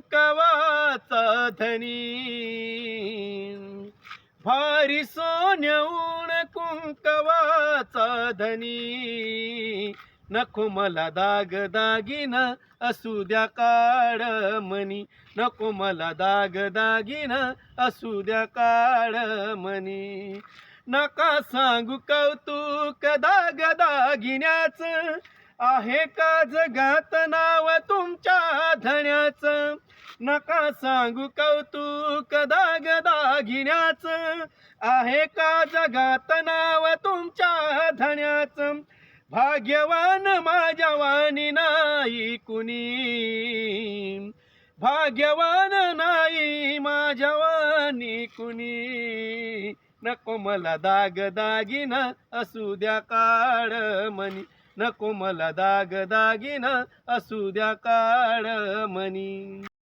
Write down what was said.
कवाचा धनी. भारी सोन्याऊन कुंकवाचा धनी. नको मला दाग दागिन असू द्या काळ मनी. नको मला दाग दागिन असू द्या काळ मनी. नका सांगू कौतुक दाग दागिन्याच. आहे का जगात नाव नका सांगू कौतुक दाग दागिन्याच आहे का जगात नाव तुमच्या धण्याचं भाग्यवान माझ्या वाणी नाही कुणी. भाग्यवान नाही माझ्या वाणी कुणी. नको मला दाग दागिन असू द्या काळ मनी. नको मला दाग दागिन असू द्या काळ मनी.